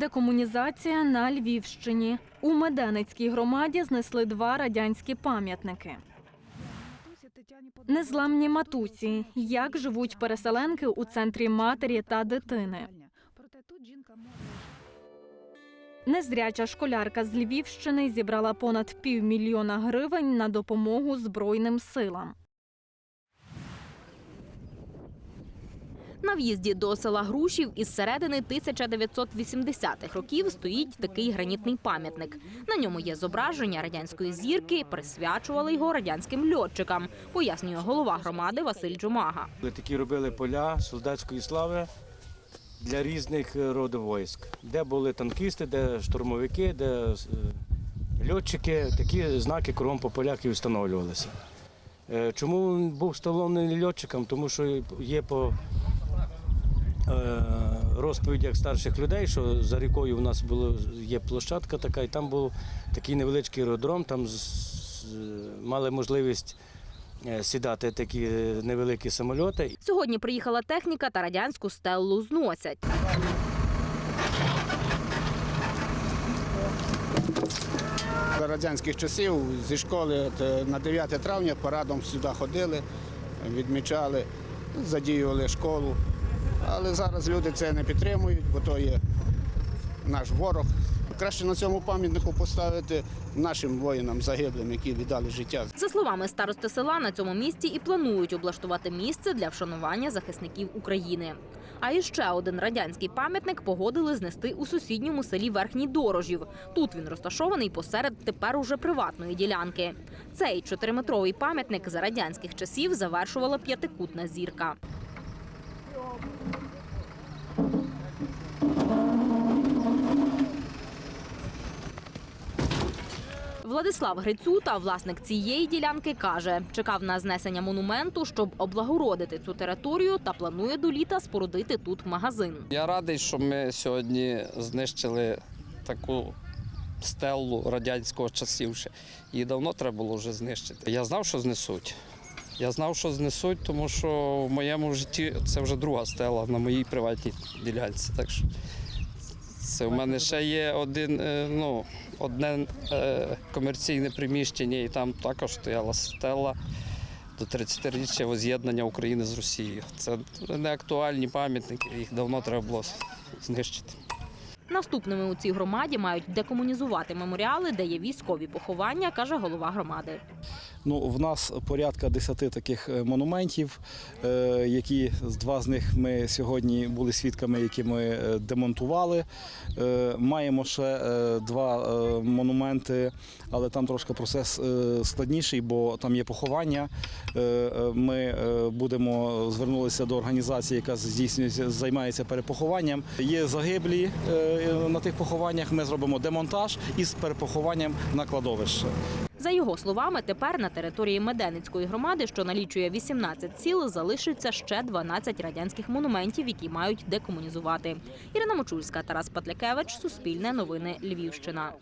Декомунізація на Львівщині. У Меденицькій громаді знесли два радянські пам'ятники. Незламні матусі. Як живуть переселенки у центрі матері та дитини. Незряча школярка з Львівщини зібрала понад півмільйона гривень на допомогу Збройним силам. На в'їзді до села Грушів із середини 1980-х років стоїть такий гранітний пам'ятник. На ньому є зображення радянської зірки, присвячували його радянським льотчикам, пояснює голова громади Василь Джумага. Такі робили поля солдатської слави для різних е, родів військ, де були танкісти, де штурмовики, де е, льотчики. Такі знаки кругом по полях і встановлювалися. Е, Чому він був встановлений льотчиком? Тому що є по розповідях старших людей, що за рікою в нас було, є площадка така, і там був такий невеличкий аеродром, там з- з- мали можливість е, сідати такі е, невеликі самольоти. Сьогодні приїхала техніка та радянську стеллу зносять. За радянських часів зі школи от, е, на 9 травня парадом сюди ходили, відмічали, задіювали школу. Але зараз люди це не підтримують, бо то є наш ворог. Краще на цьому пам'ятнику поставити нашим воїнам загиблим, які віддали життя. За словами старости села, на цьому місці і планують облаштувати місце для вшанування захисників України. А іще один радянський пам'ятник погодили знести у сусідньому селі Верхній Дорожів. Тут він розташований посеред тепер уже приватної ділянки. Цей чотириметровий пам'ятник за радянських часів завершувала п'ятикутна зірка. Владислав Грицюта, власник цієї ділянки, каже, чекав на знесення монументу, щоб облагородити цю територію та планує до літа спорудити тут магазин. Я радий, що ми сьогодні знищили таку стелу радянського часів. ще. Її давно треба було вже знищити. Я знав, що знесуть. Я знав, що знесуть, тому що в моєму житті це вже друга стела на моїй приватній ділянці. Так що це в мене ще є один, е, ну, одне е, комерційне приміщення, і там також стояла стела до 30-річчя воз'єднання України з Росією. Це не актуальні пам'ятники, їх давно треба було знищити. Наступними у цій громаді мають декомунізувати меморіали, де є військові поховання, каже голова громади. Ну, в нас порядка 10 таких е, монументів, е, які два з них ми сьогодні були свідками, які ми е, демонтували. Маємо ще два монументи, але там трошки процес складніший, бо там є поховання. Ми будемо звернулися до організації, яка здійснюється, займається перепохованням. Є загиблі на тих похованнях. Ми зробимо демонтаж із перепохованням на кладовище. За його словами, тепер на території Меденицької громади, що налічує 18 сіл, залишиться ще 12 радянських монументів, які мають декомунізувати. Ірина Мочульська, Тарас Патлякевич, Суспільне новини, Львівщина.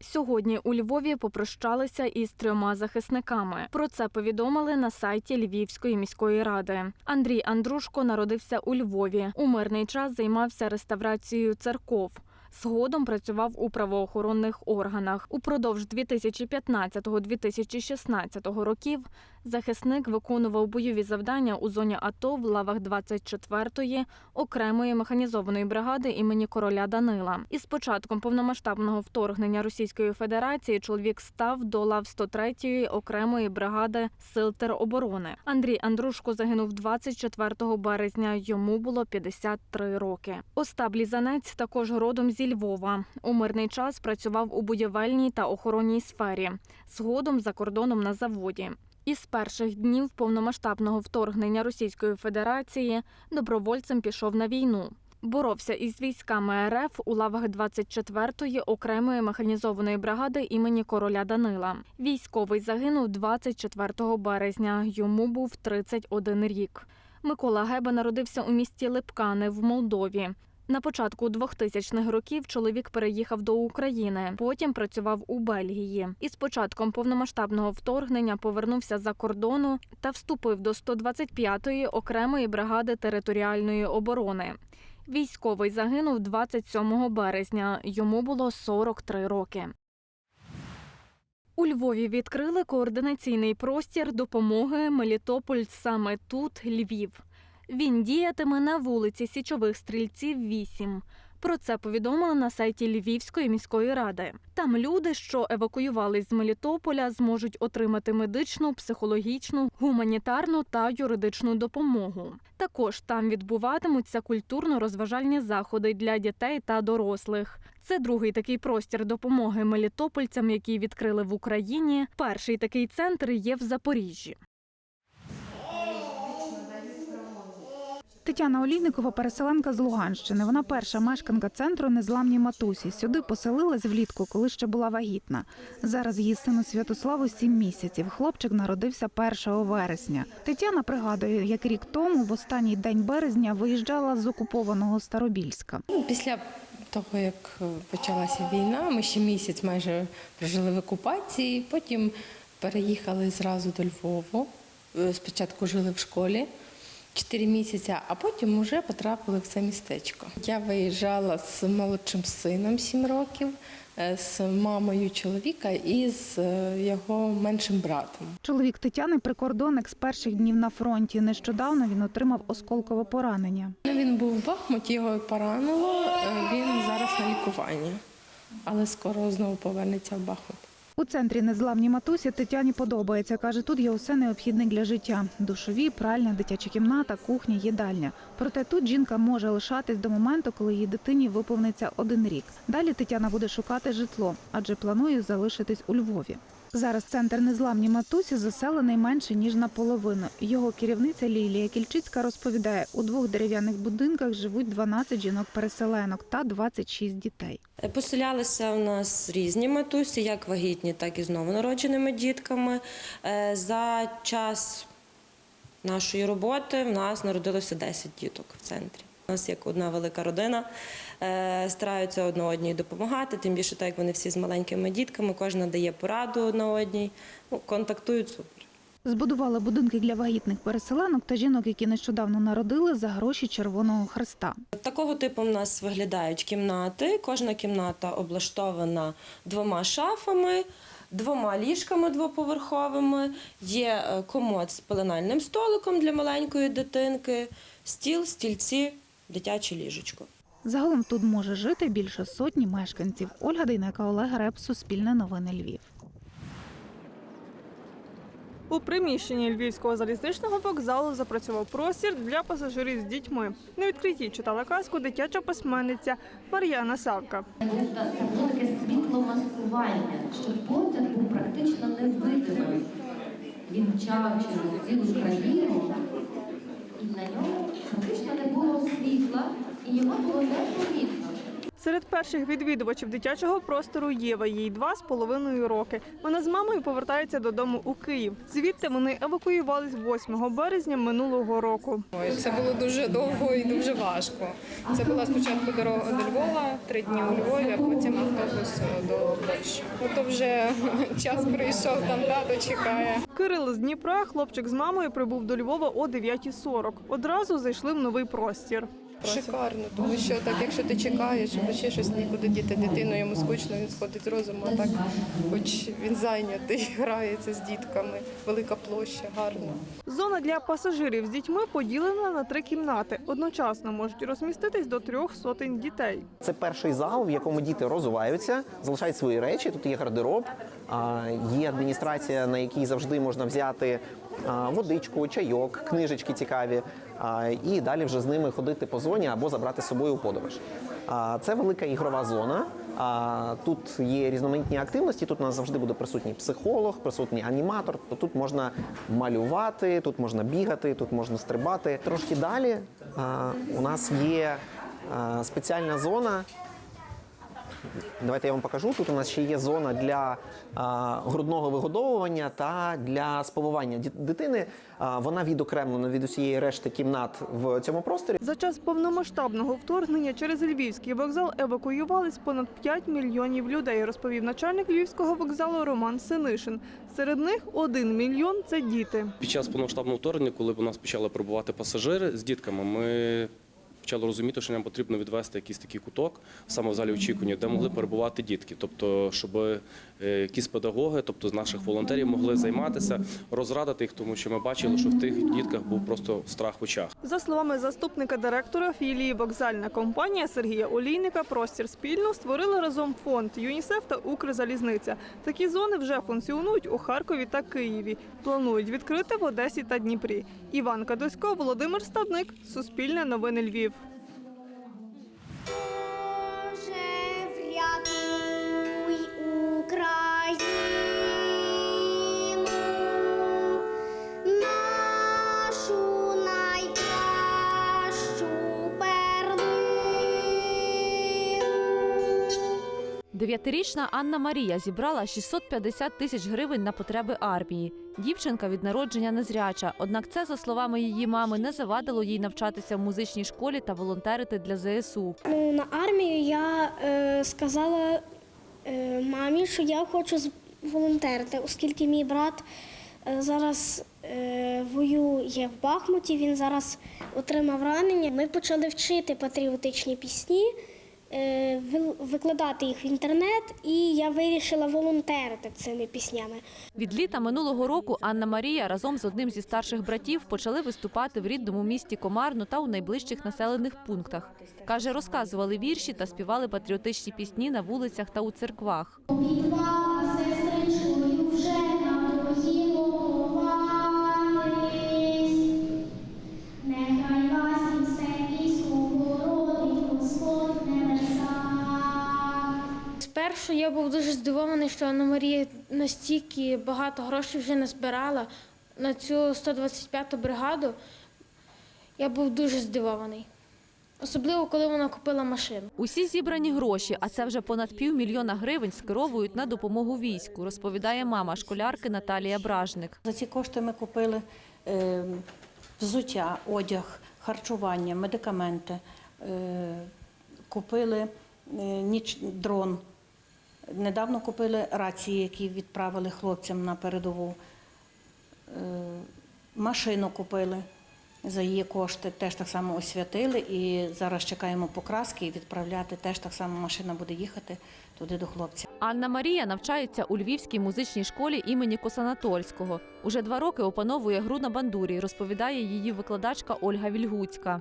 Сьогодні у Львові попрощалися із трьома захисниками. Про це повідомили на сайті Львівської міської ради. Андрій Андрушко народився у Львові. У мирний час займався реставрацією церков. Згодом працював у правоохоронних органах. Упродовж 2015-2016 років захисник виконував бойові завдання у зоні АТО в лавах 24-ї окремої механізованої бригади імені короля Данила. Із початком повномасштабного вторгнення Російської Федерації чоловік став до лав 103-ї окремої бригади сил тероборони. Андрій Андрушко загинув 24 березня. Йому було 53 роки. Остап Лізанець також родом зі Львова. У мирний час працював у будівельній та охоронній сфері. Згодом за кордоном на заводі. Із перших днів повномасштабного вторгнення Російської Федерації добровольцем пішов на війну. Боровся із військами РФ у лавах 24-ї окремої механізованої бригади імені короля Данила. Військовий загинув 24 березня. Йому був 31 рік. Микола Геба народився у місті Липкани в Молдові. На початку 2000-х років чоловік переїхав до України. Потім працював у Бельгії. Із початком повномасштабного вторгнення повернувся за кордону та вступив до 125-ї окремої бригади територіальної оборони. Військовий загинув 27 березня. Йому було 43 роки. У Львові відкрили координаційний простір допомоги Мелітополь саме тут, Львів. Він діятиме на вулиці Січових стрільців 8. Про це повідомили на сайті Львівської міської ради. Там люди, що евакуювались з Мелітополя, зможуть отримати медичну, психологічну, гуманітарну та юридичну допомогу. Також там відбуватимуться культурно-розважальні заходи для дітей та дорослих. Це другий такий простір допомоги мелітопольцям, який відкрили в Україні. Перший такий центр є в Запоріжжі. Тетяна Олійникова переселенка з Луганщини. Вона перша мешканка центру незламні матусі. Сюди поселилась влітку, коли ще була вагітна. Зараз її сину Святославу сім місяців. Хлопчик народився 1 вересня. Тетяна пригадує, як рік тому, в останній день березня, виїжджала з окупованого Старобільська. Ну, Після того, як е, почалася війна, ми ще місяць майже прожили в окупації, потім переїхали зразу до Львову. Е, Спочатку жили в школі 4 місяці, а потім вже потрапили в це містечко. Я виїжджала з молодшим сином 7 років, е, з мамою чоловіка і з е, його меншим братом. Чоловік Тетяни прикордонник з перших днів на фронті. Нещодавно він отримав осколкове поранення. Ну, Він був в Бахмуті, його поранило. е, Він зараз на лікуванні, але скоро знову повернеться в Бахмут. У центрі незламні матусі Тетяні подобається. Каже, тут є усе необхідне для життя: душові, пральня, дитяча кімната, кухня, їдальня. Проте тут жінка може лишатись до моменту, коли її дитині виповниться один рік. Далі Тетяна буде шукати житло, адже планує залишитись у Львові. Зараз центр незламні матусі заселений менше ніж наполовину. Його керівниця Лілія Кільчицька розповідає, у двох дерев'яних будинках живуть 12 жінок-переселенок та 26 дітей. Поселялися у нас різні матусі, як вагітні, так і з новонародженими дітками. Е, За час нашої роботи в нас народилося 10 діток в центрі. У нас як одна велика родина, е, стараються одна одній допомагати, тим більше так як вони всі з маленькими дітками, кожна дає пораду одна одній, ну, контактують супер. Збудували будинки для вагітних переселенок та жінок, які нещодавно народили за гроші Червоного Хреста. Такого типу в нас виглядають кімнати. Кожна кімната облаштована двома шафами, двома ліжками двоповерховими. Є е, комод з пеленальним столиком для маленької дитинки, стіл, стільці, дитяче ліжечко. Загалом тут може жити більше сотні мешканців. Ольга Дейнека, Олег Реп, Суспільне новини Львів. У приміщенні Львівського залізничного вокзалу запрацював простір для пасажирів з дітьми. На відкритті читала казку дитяча письменниця Мар'яна Савка. Це було таке світломаскування, щоб потяг був практично невидимим. Він мчав через цілу країну, на ньому фактично не було світла, і його було непомітно. Серед перших відвідувачів дитячого простору Єва, їй два з половиною роки. Вона з мамою повертається додому у Київ. Звідти вони евакуювались 8 березня минулого року. Це було дуже довго і дуже важко. Це була спочатку дорога до Львова, три дні у Львові, а потім автобус до Польщі. Ну то вже час прийшов, там тато чекає. Кирил з Дніпра, хлопчик з мамою прибув до Львова о 9.40. Одразу зайшли в новий простір. Шикарно, тому що так, якщо ти чекаєш, або ще щось нікуди діти дитину, йому скучно, він сходить з розуму, а так хоч він зайнятий, грається з дітками, велика площа, гарно. Зона для пасажирів з дітьми поділена на три кімнати. Одночасно можуть розміститись до трьох сотень дітей. Це перший зал, в якому діти розвиваються, залишають свої речі. Тут є гардероб, а, є адміністрація, на якій завжди можна взяти водичку, чайок, книжечки цікаві, і далі вже з ними ходити по зоні або забрати з собою у подорож. Це велика ігрова зона. Тут є різноманітні активності. Тут у нас завжди буде присутній психолог, присутній аніматор. То Тут можна малювати, тут можна бігати, тут можна стрибати. Трошки далі у нас є спеціальна зона. Давайте я вам покажу. Тут у нас ще є зона для а, грудного вигодовування та для сповивання ді- дитини. А, вона відокремлена від усієї решти кімнат в цьому просторі. За час повномасштабного вторгнення через Львівський вокзал евакуювались понад 5 мільйонів людей, розповів начальник Львівського вокзалу Роман Синишин. Серед них 1 мільйон це діти. Під час повномасштабного вторгнення, коли у нас почали прибувати пасажири з дітками, ми почали розуміти, що нам потрібно відвести якийсь такий куток саме в залі очікування, де могли перебувати дітки. Тобто, щоб е, якісь педагоги, тобто з наших волонтерів, могли займатися, розрадити їх, тому що ми бачили, що в тих дітках був просто страх в очах. За словами заступника директора філії вокзальна компанія Сергія Олійника, простір спільно створили разом фонд ЮНІСЕФ та Укрзалізниця. Такі зони вже функціонують у Харкові та Києві. Планують відкрити в Одесі та Дніпрі. Іван Кадосько, Володимир Стадник, Суспільне новини Львів. Дев'ятирічна Анна Марія зібрала 650 тисяч гривень на потреби армії. Дівчинка від народження незряча. Однак це, за словами її мами, не завадило їй навчатися в музичній школі та волонтерити для ЗСУ. Ну, на армію я е, сказала е, мамі, що я хочу волонтерити, оскільки мій брат е, зараз е, воює в Бахмуті, він зараз отримав ранення. Ми почали вчити патріотичні пісні, викладати їх в інтернет, і я вирішила волонтерити цими піснями. Від літа минулого року Анна Марія разом з одним зі старших братів почали виступати в рідному місті Комарно та у найближчих населених пунктах. Каже, розказували вірші та співали патріотичні пісні на вулицях та у церквах. Спершу я був дуже здивований, що Анна Марія настільки багато грошей вже назбирала на цю 125-ту бригаду. Я був дуже здивований. Особливо, коли вона купила машину. Усі зібрані гроші, а це вже понад півмільйона гривень, скеровують на допомогу війську, розповідає мама школярки Наталія Бражник. За ці кошти ми купили е, взуття, одяг, харчування, медикаменти, е, купили е, ніч, дрон. Недавно купили рації, які відправили хлопцям на передову. Е, машину купили за її кошти, теж так само освятили. І зараз чекаємо покраски і відправляти. Теж так само машина буде їхати туди до хлопців. Анна Марія навчається у Львівській музичній школі імені Косанатольського. Уже два роки опановує гру на бандурі, розповідає її викладачка Ольга Вільгуцька.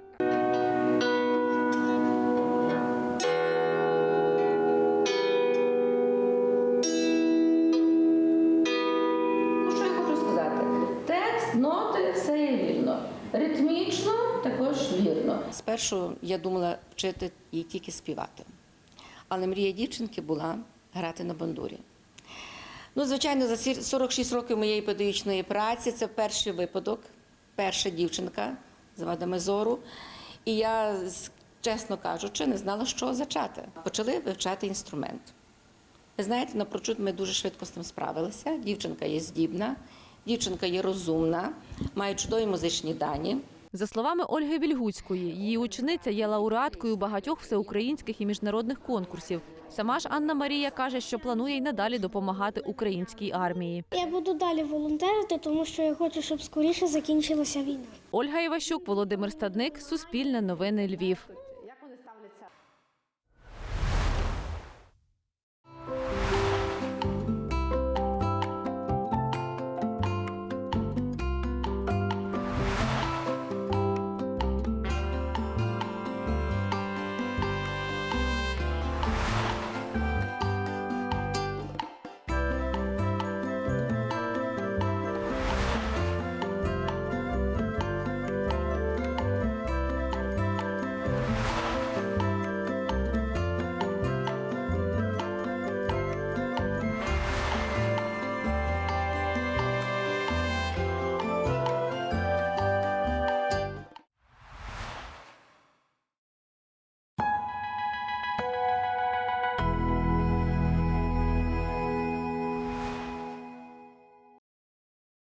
Ритмічно також вірно. Спершу я думала вчити її тільки співати. Але мрія дівчинки була грати на бандурі. Ну, звичайно, за 46 років моєї педагогічної праці це перший випадок, перша дівчинка з вадами зору. І я, чесно кажучи, не знала, що зачати. Почали вивчати інструмент. Ви знаєте, напрочуд ми дуже швидко з ним справилися. Дівчинка є здібна, дівчинка є розумна, має чудові музичні дані. За словами Ольги Вільгуцької, її учениця є лауреаткою багатьох всеукраїнських і міжнародних конкурсів. Сама ж Анна Марія каже, що планує й надалі допомагати українській армії. Я буду далі волонтерити, тому що я хочу, щоб скоріше закінчилася війна. Ольга Іващук, Володимир Стадник, Суспільне новини Львів.